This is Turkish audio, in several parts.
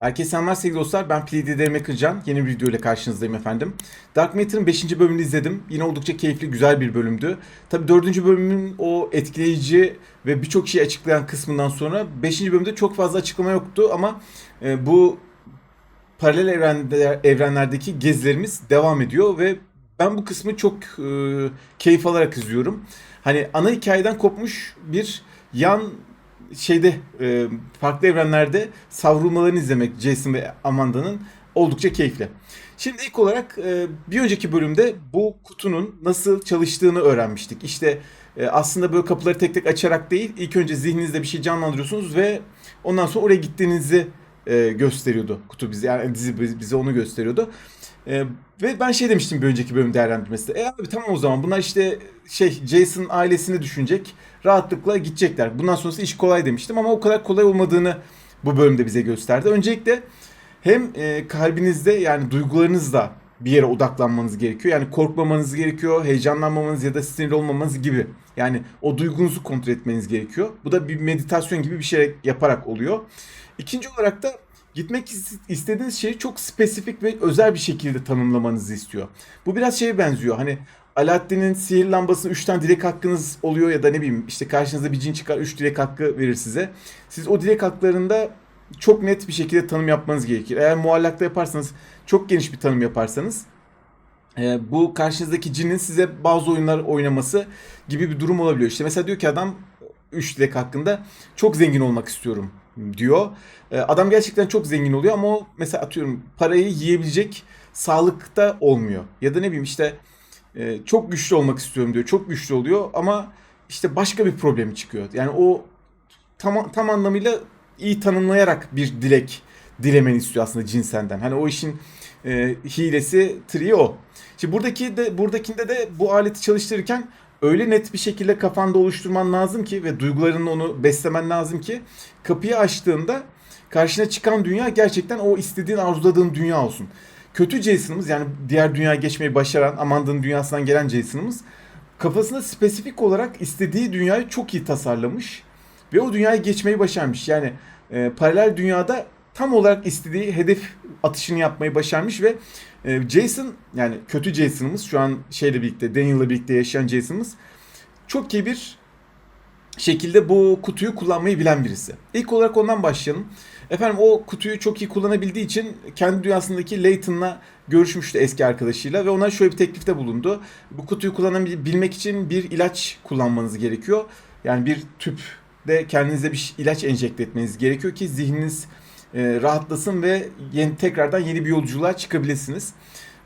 Herkese selamlar sevgili dostlar. Ben Pleady'de Kırcan. Yeni bir video ile karşınızdayım efendim. Dark Matter'ın 5. bölümünü izledim. Yine oldukça keyifli, güzel bir bölümdü. Tabi 4. bölümün o etkileyici ve birçok şeyi açıklayan kısmından sonra 5. bölümde çok fazla açıklama yoktu ama e, bu paralel evrende, evrenlerdeki gezilerimiz devam ediyor ve ben bu kısmı çok e, keyif alarak izliyorum. Hani ana hikayeden kopmuş bir yan şeyde e, farklı evrenlerde savrulmalarını izlemek Jason ve Amanda'nın oldukça keyifli. Şimdi ilk olarak e, bir önceki bölümde bu kutunun nasıl çalıştığını öğrenmiştik. İşte e, aslında böyle kapıları tek tek açarak değil, ilk önce zihninizde bir şey canlandırıyorsunuz ve ondan sonra oraya gittiğinizi e, gösteriyordu kutu bize. Yani dizi bize onu gösteriyordu. E, ve ben şey demiştim bir önceki bölüm değerlendirmesinde. E abi tamam o zaman bunlar işte şey Jason ailesini düşünecek. Rahatlıkla gidecekler. Bundan sonrası iş kolay demiştim ama o kadar kolay olmadığını bu bölümde bize gösterdi. Öncelikle hem e, kalbinizde yani duygularınızla bir yere odaklanmanız gerekiyor. Yani korkmamanız gerekiyor, heyecanlanmamanız ya da sinirli olmamanız gibi. Yani o duygunuzu kontrol etmeniz gerekiyor. Bu da bir meditasyon gibi bir şey yaparak oluyor. İkinci olarak da gitmek istediğiniz şeyi çok spesifik ve özel bir şekilde tanımlamanızı istiyor. Bu biraz şeye benziyor. Hani Alaaddin'in sihir lambasının 3 tane dilek hakkınız oluyor ya da ne bileyim işte karşınıza bir cin çıkar 3 dilek hakkı verir size. Siz o dilek haklarında çok net bir şekilde tanım yapmanız gerekir. Eğer muallakta yaparsanız çok geniş bir tanım yaparsanız e, bu karşınızdaki cinin size bazı oyunlar oynaması gibi bir durum olabiliyor. İşte mesela diyor ki adam 3 dilek hakkında çok zengin olmak istiyorum diyor. E, adam gerçekten çok zengin oluyor ama o mesela atıyorum parayı yiyebilecek sağlıkta olmuyor. Ya da ne bileyim işte e, çok güçlü olmak istiyorum diyor. Çok güçlü oluyor ama işte başka bir problemi çıkıyor. Yani o tam, tam anlamıyla iyi tanımlayarak bir dilek dilemeni istiyor aslında cinsenden. Hani o işin e, hilesi triği o. Şimdi buradaki de buradakinde de bu aleti çalıştırırken öyle net bir şekilde kafanda oluşturman lazım ki ve duygularını onu beslemen lazım ki kapıyı açtığında karşına çıkan dünya gerçekten o istediğin arzuladığın dünya olsun. Kötü Jason'ımız yani diğer dünyaya geçmeyi başaran Amanda'nın dünyasından gelen Jason'ımız kafasında spesifik olarak istediği dünyayı çok iyi tasarlamış ve o dünyayı geçmeyi başarmış. Yani e, paralel dünyada tam olarak istediği hedef atışını yapmayı başarmış ve e, Jason yani kötü Jason'ımız şu an şeyle birlikte Daniel'la birlikte yaşayan Jason'ımız çok iyi bir şekilde bu kutuyu kullanmayı bilen birisi. İlk olarak ondan başlayalım. Efendim o kutuyu çok iyi kullanabildiği için kendi dünyasındaki Layton'la görüşmüştü eski arkadaşıyla ve ona şöyle bir teklifte bulundu. Bu kutuyu kullanabilmek için bir ilaç kullanmanız gerekiyor. Yani bir tüp de kendinize bir ilaç enjekte etmeniz gerekiyor ki zihniniz e, rahatlasın ve yeni, tekrardan yeni bir yolculuğa çıkabilirsiniz.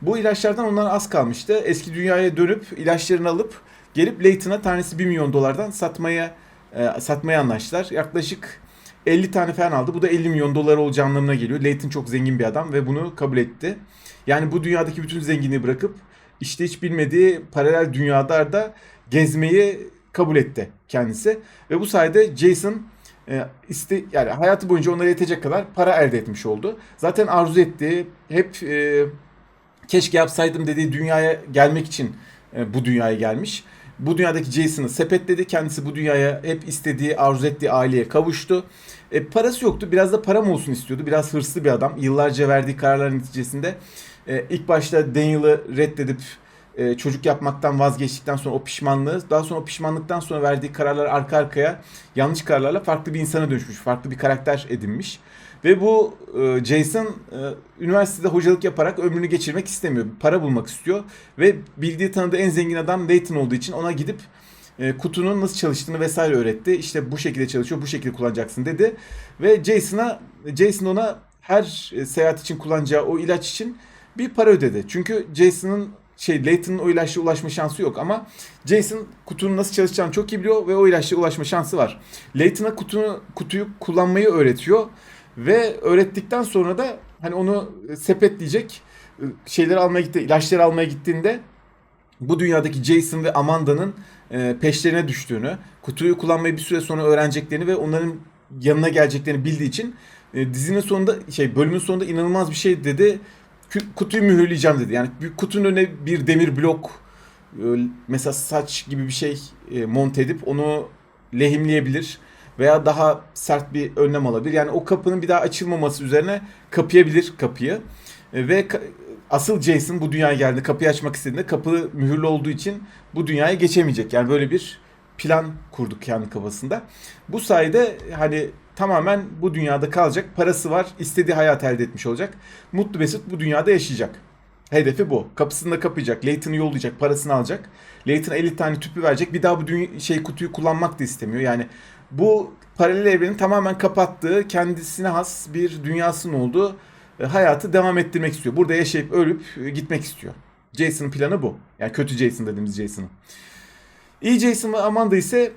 Bu ilaçlardan onlar az kalmıştı. Eski dünyaya dönüp ilaçlarını alıp gelip Layton'a tanesi 1 milyon dolardan satmaya e, satmaya anlaştılar. Yaklaşık 50 tane falan aldı. Bu da 50 milyon dolar olacağı anlamına geliyor. Layton çok zengin bir adam ve bunu kabul etti. Yani bu dünyadaki bütün zenginliği bırakıp işte hiç bilmediği paralel dünyalarda gezmeyi kabul etti kendisi. Ve bu sayede Jason e, iste yani hayatı boyunca onlara yetecek kadar para elde etmiş oldu. Zaten arzu ettiği hep e, keşke yapsaydım dediği dünyaya gelmek için e, bu dünyaya gelmiş. Bu dünyadaki Jason'ı sepetledi. Kendisi bu dünyaya hep istediği, arzu ettiği aileye kavuştu. E, parası yoktu. Biraz da param olsun istiyordu. Biraz hırslı bir adam. Yıllarca verdiği kararlar neticesinde e, ilk başta Daniel'ı reddedip e, çocuk yapmaktan vazgeçtikten sonra o pişmanlığı, daha sonra o pişmanlıktan sonra verdiği kararlar arka arkaya yanlış kararlarla farklı bir insana dönüşmüş. Farklı bir karakter edinmiş. Ve bu e, Jason e, üniversitede hocalık yaparak ömrünü geçirmek istemiyor. Para bulmak istiyor. Ve bildiği tanıdığı en zengin adam Layton olduğu için ona gidip e, kutunun nasıl çalıştığını vesaire öğretti. İşte bu şekilde çalışıyor, bu şekilde kullanacaksın dedi. Ve Jason'a Jason ona her e, seyahat için kullanacağı o ilaç için bir para ödedi. Çünkü Jason'ın şey Layton'un o ilaçla ulaşma şansı yok ama Jason kutunun nasıl çalışacağını çok iyi biliyor ve o ilaçla ulaşma şansı var. Layton'a kutunu, kutuyu kullanmayı öğretiyor ve öğrettikten sonra da hani onu sepetleyecek şeyleri almaya gitti, ilaçları almaya gittiğinde bu dünyadaki Jason ve Amanda'nın e, peşlerine düştüğünü, kutuyu kullanmayı bir süre sonra öğreneceklerini ve onların yanına geleceklerini bildiği için e, dizinin sonunda şey bölümün sonunda inanılmaz bir şey dedi. Kutuyu mühürleyeceğim dedi. Yani bir kutunun önüne bir demir blok e, mesela saç gibi bir şey monte edip onu lehimleyebilir veya daha sert bir önlem alabilir. Yani o kapının bir daha açılmaması üzerine kapayabilir kapıyı. E, ve asıl Jason bu dünyaya geldi. Kapıyı açmak istediğinde kapı mühürlü olduğu için bu dünyaya geçemeyecek. Yani böyle bir plan kurduk kendi kafasında. Bu sayede hani tamamen bu dünyada kalacak. Parası var. istediği hayat elde etmiş olacak. Mutlu Mesut bu dünyada yaşayacak. Hedefi bu. Kapısını da kapayacak. Layton'u yollayacak. Parasını alacak. Layton 50 tane tüpü verecek. Bir daha bu şey kutuyu kullanmak da istemiyor. Yani bu paralel evrenin tamamen kapattığı, kendisine has bir dünyasının olduğu e, hayatı devam ettirmek istiyor. Burada yaşayıp ölüp e, gitmek istiyor. Jason'ın planı bu. Yani kötü Jason dediğimiz Jason'ın. İyi Jason ve Amanda ise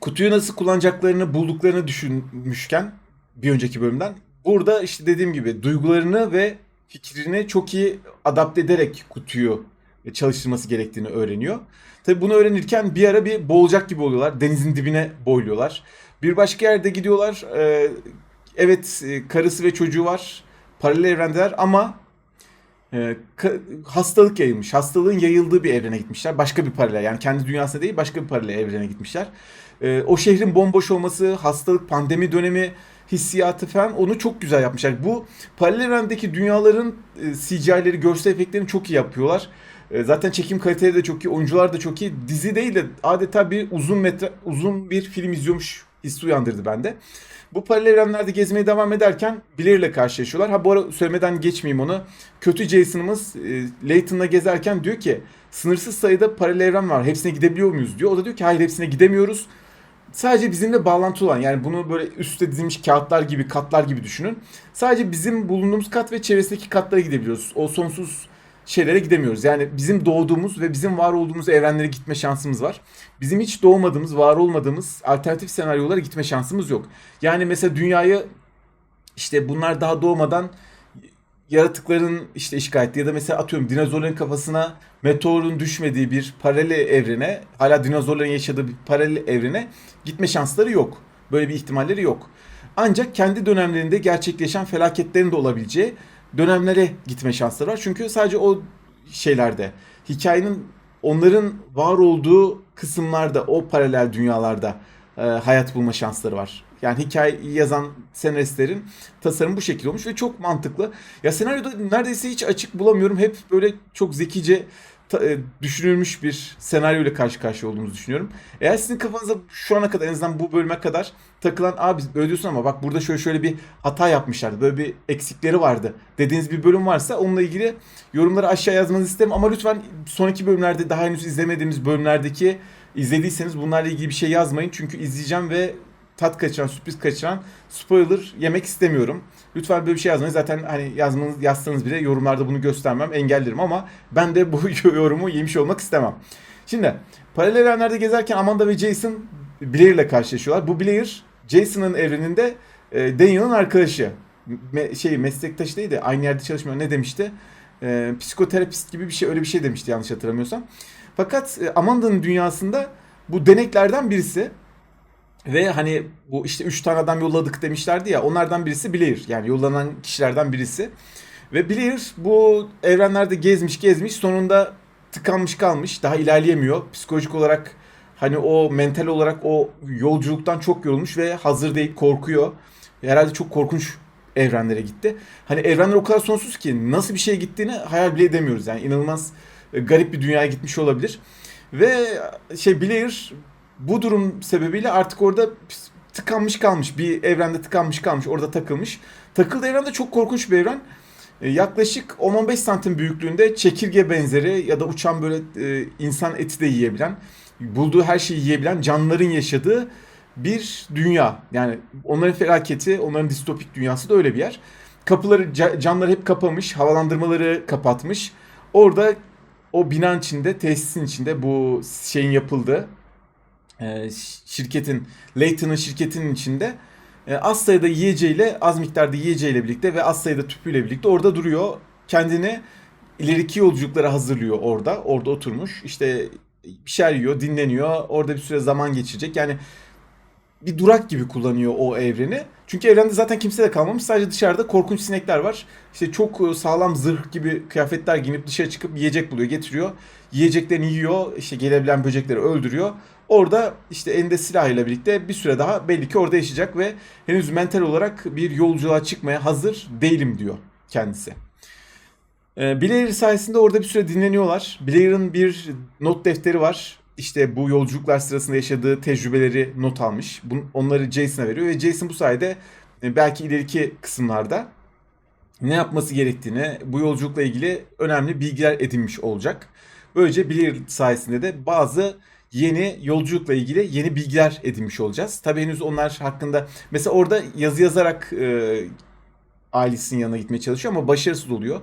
kutuyu nasıl kullanacaklarını bulduklarını düşünmüşken bir önceki bölümden burada işte dediğim gibi duygularını ve fikrini çok iyi adapte ederek kutuyu çalıştırması gerektiğini öğreniyor. Tabi bunu öğrenirken bir ara bir boğulacak gibi oluyorlar. Denizin dibine boyluyorlar. Bir başka yerde gidiyorlar. Ee, evet e, karısı ve çocuğu var. Paralel evrendeler ama e, hastalık yayılmış. Hastalığın yayıldığı bir evrene gitmişler. Başka bir paralel yani kendi dünyasında değil başka bir paralel evrene gitmişler. E, o şehrin bomboş olması, hastalık, pandemi dönemi hissiyatı falan onu çok güzel yapmışlar. Bu paralel evrendeki dünyaların e, CGI'leri, görsel efektlerini çok iyi yapıyorlar. E, zaten çekim kaliteleri de çok iyi, oyuncular da çok iyi. Dizi değil de adeta bir uzun metre uzun bir film izliyormuş hissi uyandırdı bende. Bu paralel evrenlerde gezmeye devam ederken Blair ile karşılaşıyorlar. Ha bu ara söylemeden geçmeyeyim onu. Kötü Jason'ımız e, Layton'la gezerken diyor ki sınırsız sayıda paralel evren var. Hepsine gidebiliyor muyuz diyor. O da diyor ki hayır hepsine gidemiyoruz. Sadece bizimle bağlantı olan yani bunu böyle üstte dizilmiş kağıtlar gibi katlar gibi düşünün. Sadece bizim bulunduğumuz kat ve çevresindeki katlara gidebiliyoruz. O sonsuz şeylere gidemiyoruz. Yani bizim doğduğumuz ve bizim var olduğumuz evrenlere gitme şansımız var. Bizim hiç doğmadığımız, var olmadığımız alternatif senaryolara gitme şansımız yok. Yani mesela dünyayı işte bunlar daha doğmadan yaratıkların işte işgal ettiği ya da mesela atıyorum dinozorların kafasına meteorun düşmediği bir paralel evrene hala dinozorların yaşadığı bir paralel evrene gitme şansları yok. Böyle bir ihtimalleri yok. Ancak kendi dönemlerinde gerçekleşen felaketlerin de olabileceği dönemlere gitme şansları var. Çünkü sadece o şeylerde hikayenin onların var olduğu kısımlarda o paralel dünyalarda e, hayat bulma şansları var. Yani hikaye yazan senaristlerin tasarımı bu şekilde olmuş ve çok mantıklı. Ya senaryoda neredeyse hiç açık bulamıyorum. Hep böyle çok zekice e, düşünülmüş bir senaryo ile karşı karşıya olduğumuzu düşünüyorum. Eğer sizin kafanıza şu ana kadar en azından bu bölüme kadar takılan abi böyle diyorsun ama bak burada şöyle şöyle bir hata yapmışlardı. Böyle bir eksikleri vardı dediğiniz bir bölüm varsa onunla ilgili yorumları aşağı yazmanızı isterim. Ama lütfen sonraki bölümlerde daha henüz izlemediğimiz bölümlerdeki izlediyseniz bunlarla ilgili bir şey yazmayın. Çünkü izleyeceğim ve tat kaçıran, sürpriz kaçıran spoiler yemek istemiyorum. Lütfen böyle bir şey yazmayın. Zaten hani yazmanız, yazsanız bile yorumlarda bunu göstermem, engellerim ama ben de bu yorumu yemiş olmak istemem. Şimdi paralel evrenlerde gezerken Amanda ve Jason Blair ile karşılaşıyorlar. Bu Blair Jason'ın evreninde e, Daniel'ın arkadaşı. Me- şey meslektaşı değil de aynı yerde çalışmıyor. Ne demişti? E, psikoterapist gibi bir şey öyle bir şey demişti yanlış hatırlamıyorsam. Fakat e, Amanda'nın dünyasında bu deneklerden birisi ve hani bu işte 3 tane adam yolladık demişlerdi ya onlardan birisi Blair. Yani yollanan kişilerden birisi. Ve Blair bu evrenlerde gezmiş gezmiş sonunda tıkanmış kalmış. Daha ilerleyemiyor. Psikolojik olarak hani o mental olarak o yolculuktan çok yorulmuş ve hazır değil korkuyor. Herhalde çok korkunç evrenlere gitti. Hani evrenler o kadar sonsuz ki nasıl bir şeye gittiğini hayal bile edemiyoruz. Yani inanılmaz garip bir dünyaya gitmiş olabilir. Ve şey Blair bu durum sebebiyle artık orada tıkanmış kalmış. Bir evrende tıkanmış kalmış. Orada takılmış. Takıldığı evrende çok korkunç bir evren. E, yaklaşık 10-15 santim büyüklüğünde çekirge benzeri ya da uçan böyle e, insan eti de yiyebilen, bulduğu her şeyi yiyebilen canlıların yaşadığı bir dünya. Yani onların felaketi, onların distopik dünyası da öyle bir yer. Kapıları, ca- camları hep kapamış, havalandırmaları kapatmış. Orada o binanın içinde, tesisin içinde bu şeyin yapıldığı, e, şirketin, Layton'ın şirketinin içinde e, az sayıda yiyeceğiyle, az miktarda yiyeceğiyle birlikte ve az sayıda tüpüyle birlikte orada duruyor. Kendini ileriki yolculuklara hazırlıyor orada. Orada oturmuş. İşte bir şeyler yiyor, dinleniyor. Orada bir süre zaman geçirecek. Yani bir durak gibi kullanıyor o evreni. Çünkü evrende zaten kimse de kalmamış. Sadece dışarıda korkunç sinekler var. İşte çok e, sağlam zırh gibi kıyafetler giyinip dışarı çıkıp yiyecek buluyor, getiriyor. Yiyeceklerini yiyor, işte gelebilen böcekleri öldürüyor. Orada işte elinde silahıyla birlikte bir süre daha belli ki orada yaşayacak ve henüz mental olarak bir yolculuğa çıkmaya hazır değilim diyor kendisi. Ee, Blair sayesinde orada bir süre dinleniyorlar. Blair'ın bir not defteri var. İşte bu yolculuklar sırasında yaşadığı tecrübeleri not almış. Bun- onları Jason'a veriyor ve Jason bu sayede e, belki ileriki kısımlarda ne yapması gerektiğini, bu yolculukla ilgili önemli bilgiler edinmiş olacak. Böylece Blair sayesinde de bazı yeni yolculukla ilgili yeni bilgiler edinmiş olacağız. Tabii henüz onlar hakkında mesela orada yazı yazarak e, ailesinin yanına gitmeye çalışıyor ama başarısız oluyor.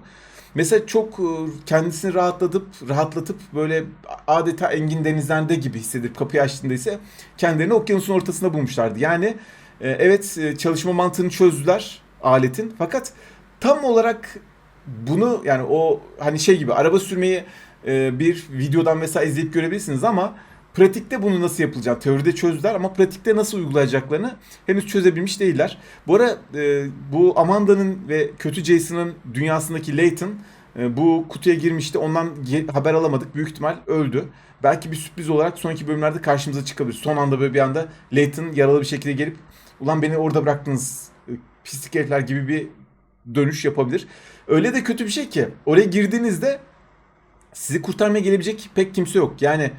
Mesela çok e, kendisini rahatlatıp rahatlatıp böyle adeta engin denizlerde gibi hissedip kapıyı açtığında ise kendilerini okyanusun ortasında bulmuşlardı. Yani e, evet e, çalışma mantığını çözdüler aletin fakat tam olarak bunu yani o hani şey gibi araba sürmeyi bir videodan mesela izleyip görebilirsiniz ama pratikte bunu nasıl yapılacağını teoride çözdüler ama pratikte nasıl uygulayacaklarını henüz çözebilmiş değiller. Bu ara e, bu Amanda'nın ve kötü Jason'ın dünyasındaki Layton e, bu kutuya girmişti. Ondan haber alamadık. Büyük ihtimal öldü. Belki bir sürpriz olarak sonraki bölümlerde karşımıza çıkabilir. Son anda böyle bir anda Layton yaralı bir şekilde gelip ulan beni orada bıraktınız e, pislik herifler gibi bir dönüş yapabilir. Öyle de kötü bir şey ki oraya girdiğinizde sizi kurtarmaya gelebilecek pek kimse yok. Yani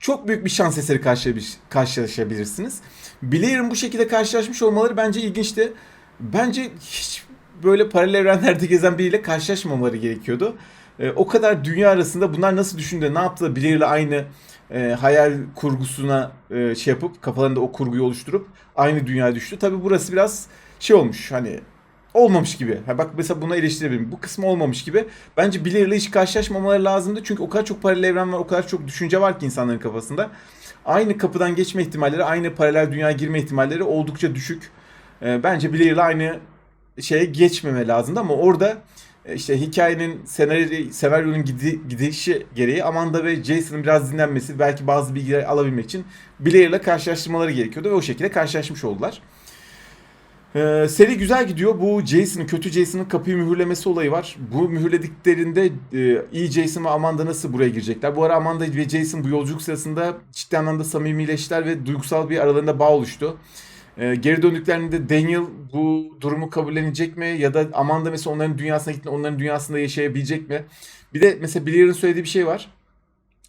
çok büyük bir şans eseri karşılaş- karşılaşabilirsiniz. Blair'ın bu şekilde karşılaşmış olmaları bence ilginçti. Bence hiç böyle paralel evrenlerde gezen biriyle karşılaşmamaları gerekiyordu. Ee, o kadar dünya arasında bunlar nasıl düşündü, ne yaptı Blair'le aynı e, hayal kurgusuna e, şey yapıp kafalarında o kurguyu oluşturup aynı dünyaya düştü. Tabi burası biraz şey olmuş hani olmamış gibi. Ha bak mesela buna eleştirebilirim. Bu kısmı olmamış gibi. Bence Blair'le hiç karşılaşmamaları lazımdı. Çünkü o kadar çok paralel evren var, o kadar çok düşünce var ki insanların kafasında. Aynı kapıdan geçme ihtimalleri, aynı paralel dünyaya girme ihtimalleri oldukça düşük. Ee, bence Blair'le aynı şeye geçmeme lazımdı ama orada e, işte hikayenin senaryo, senaryonun gidi, gidişi gereği Amanda ve Jason'ın biraz dinlenmesi, belki bazı bilgiler alabilmek için Blair'le karşılaştırmaları gerekiyordu ve o şekilde karşılaşmış oldular. Ee, seri güzel gidiyor. Bu Jason'ın, kötü Jason'ın kapıyı mühürlemesi olayı var. Bu mühürlediklerinde e, iyi Jason ve Amanda nasıl buraya girecekler? Bu ara Amanda ve Jason bu yolculuk sırasında ciddi anlamda samimileştiler ve duygusal bir aralarında bağ oluştu. Ee, geri döndüklerinde Daniel bu durumu kabullenecek mi? Ya da Amanda mesela onların dünyasına gittiğinde onların dünyasında yaşayabilecek mi? Bir de mesela Blair'ın söylediği bir şey var.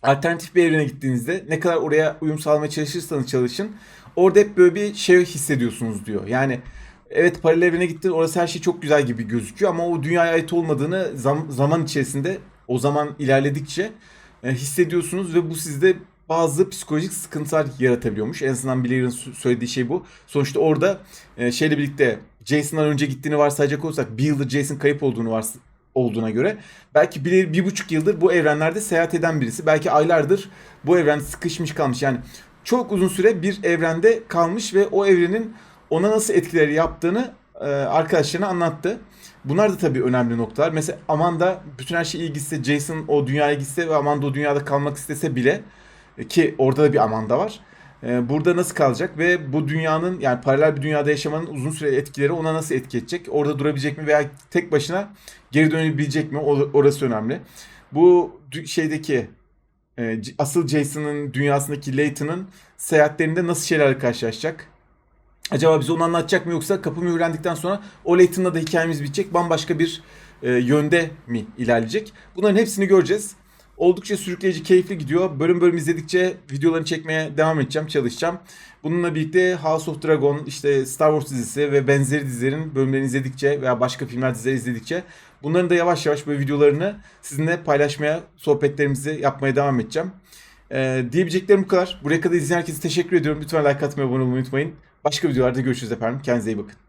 Alternatif bir evrene gittiğinizde ne kadar oraya uyum sağlamaya çalışırsanız çalışın orada hep böyle bir şey hissediyorsunuz diyor. Yani evet paralel evrene gittin orası her şey çok güzel gibi gözüküyor ama o dünyaya ait olmadığını zam- zaman içerisinde o zaman ilerledikçe e, hissediyorsunuz ve bu sizde bazı psikolojik sıkıntılar yaratabiliyormuş. En azından Blair'ın söylediği şey bu. Sonuçta orada e, şeyle birlikte Jason'dan önce gittiğini varsayacak olursak bir yıldır Jason kayıp olduğunu vars olduğuna göre belki Blair bir buçuk yıldır bu evrenlerde seyahat eden birisi. Belki aylardır bu evren sıkışmış kalmış. Yani çok uzun süre bir evrende kalmış ve o evrenin ona nasıl etkileri yaptığını e, arkadaşlarına anlattı. Bunlar da tabii önemli noktalar. Mesela Amanda bütün her şey iyi gitse, Jason o dünyaya gitse ve Amanda o dünyada kalmak istese bile e, ki orada da bir Amanda var. E, burada nasıl kalacak ve bu dünyanın yani paralel bir dünyada yaşamanın uzun süre etkileri ona nasıl etki edecek? Orada durabilecek mi veya tek başına geri dönebilecek mi? Orası önemli. Bu şeydeki e, asıl Jason'ın dünyasındaki Layton'ın seyahatlerinde nasıl şeylerle karşılaşacak? Acaba bize onu anlatacak mı yoksa kapı mühürlendikten sonra o Layton'la da hikayemiz bitecek bambaşka bir e, yönde mi ilerleyecek? Bunların hepsini göreceğiz. Oldukça sürükleyici, keyifli gidiyor. Bölüm bölüm izledikçe videolarını çekmeye devam edeceğim, çalışacağım. Bununla birlikte House of Dragon, işte Star Wars dizisi ve benzeri dizilerin bölümlerini izledikçe veya başka filmler dizileri izledikçe bunların da yavaş yavaş böyle videolarını sizinle paylaşmaya, sohbetlerimizi yapmaya devam edeceğim. Ee, diyebileceklerim bu kadar. Buraya kadar izleyen herkese teşekkür ediyorum. Lütfen like atmayı, abone olmayı unutmayın. Başka videolarda görüşürüz efendim. Kendinize iyi bakın.